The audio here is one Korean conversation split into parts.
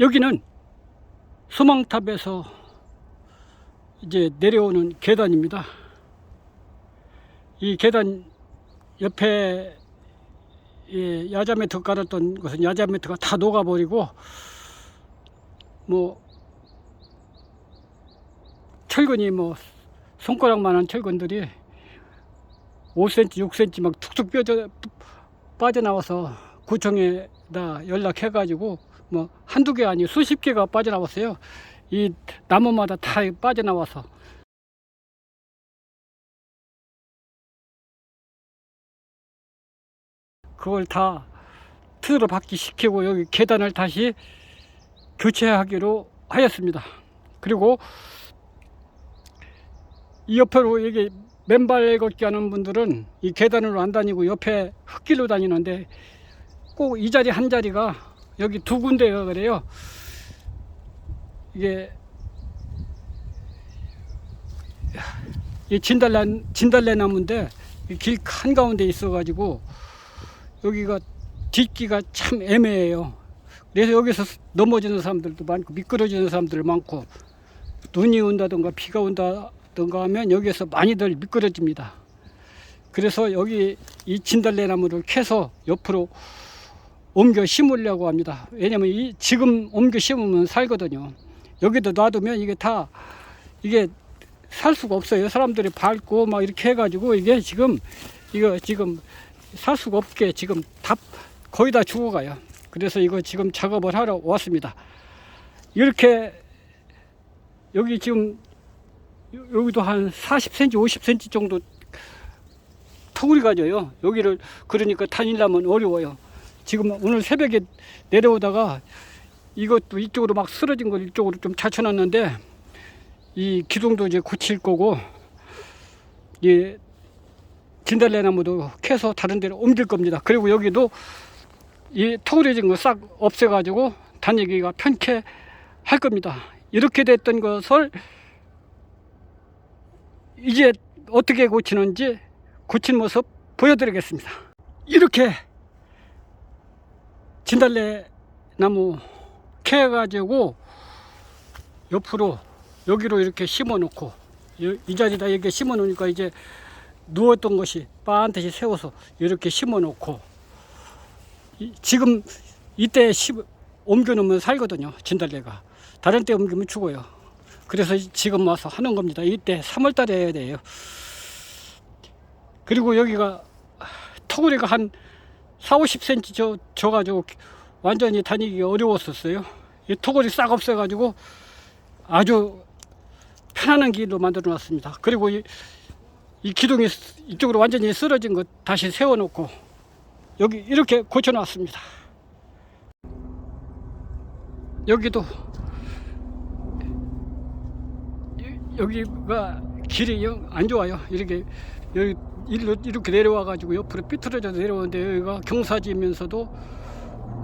여기는 소망탑에서 이제 내려오는 계단입니다. 이 계단 옆에 예, 야자 매트 깔았던 것은 야자 매트가 다 녹아버리고 뭐 철근이 뭐 손가락만한 철근들이 5cm, 6cm 막 툭툭 뼈져 빠져나와서 구청에다 연락해가지고 뭐 한두 개 아니 수십 개가 빠져나왔어요. 이 나무마다 다 빠져나와서 그걸 다 틀어 받기 시키고 여기 계단을 다시 교체하기로 하였습니다. 그리고 이 옆으로 이게 맨발 걷기 하는 분들은 이 계단으로 안 다니고 옆에 흙길로 다니는데 꼭 이 자리 한 자리가 여기 두 군데가 그래요. 이게 이 진달래 진달래 나무인데 길 한 가운데 있어가지고 여기가 뒷기가 참 애매해요. 그래서 여기서 넘어지는 사람들도 많고 미끄러지는 사람들 많고 눈이 온다든가 비가 온다든가 하면 여기에서 많이들 미끄러집니다. 그래서 여기 이 진달래 나무를 캐서 옆으로 옮겨 심으려고 합니다. 왜냐면 이 지금 옮겨 심으면 살거든요. 여기다 놔두면 이게 다 이게 살 수가 없어요. 사람들이 밟고 막 이렇게 해가지고 이게 지금 이거 지금 살 수가 없게 지금 다 거의 다 죽어가요. 그래서 이거 지금 작업을 하러 왔습니다. 이렇게 여기 지금 요- 여기도 한 40cm, 50cm 정도 터울이 가져요. 여기를 그러니까 다니려면 어려워요. 지금 오늘 새벽에 내려오다가 이것도 이쪽으로 막 쓰러진 걸 이쪽으로 좀 찾쳐놨는데 이 기둥도 이제 고칠 거고 이 진달래 나무도 캐서 다른 데로 옮길 겁니다. 그리고 여기도 이 터울해진 거 싹 없애가지고 다니기가 편케 할 겁니다. 이렇게 됐던 것을 이제 어떻게 고치는지 고친 모습 보여드리겠습니다. 이렇게 진달래 나무 캐 가지고 옆으로 여기로 이렇게 심어 놓고 이- 이 자리다 이렇게 심어 놓으니까 이제 누웠던 것이 빤듯이 세워서 이렇게 심어 놓고 이- 지금 이때 심, 옮겨 놓으면 살거든요 진달래가. 다른 때 옮기면 죽어요. 그래서 이- 지금 와서 하는 겁니다. 이때 3월 달에 해야 돼요. 그리고 여기가 터구리가 한 4, 50cm 저, 져가지고 완전히 다니기가 어려웠었어요 이 토굴이 싹 없어가지고 아주 편안한 길로 만들어 놨습니다 그리고 이, 이 기둥이 쓰- 이쪽으로 완전히 쓰러진 것 다시 세워놓고 여기 이렇게 고쳐 놨습니다. 여기도 이- 여기가 길이 영안 좋아요. 이렇게 여기 이렇게 내려와 가지고 옆으로 삐뚤어져 내려오는데 여기가 경사지면서도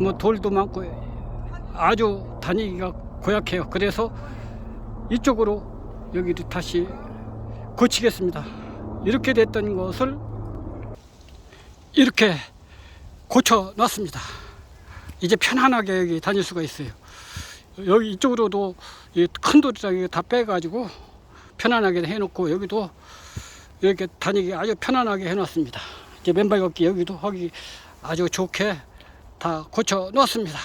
뭐 돌도 많고 아주 다니기가 고약해요. 그래서 이쪽으로 여기를 다시 고치겠습니다. 이렇게 됐던 것을 이렇게 고쳐 놨습니다. 이제 편안하게 여기 다닐 수가 있어요. 여기 이쪽으로도 이큰 돌이랑 다 빼가지고 편안하게 해놓고 여기도 이렇게 다니기 아주 편안하게 해놨습니다. 이제 맨발 걷기 여기도 하기 아주 좋게 다 고쳐 놓았습니다.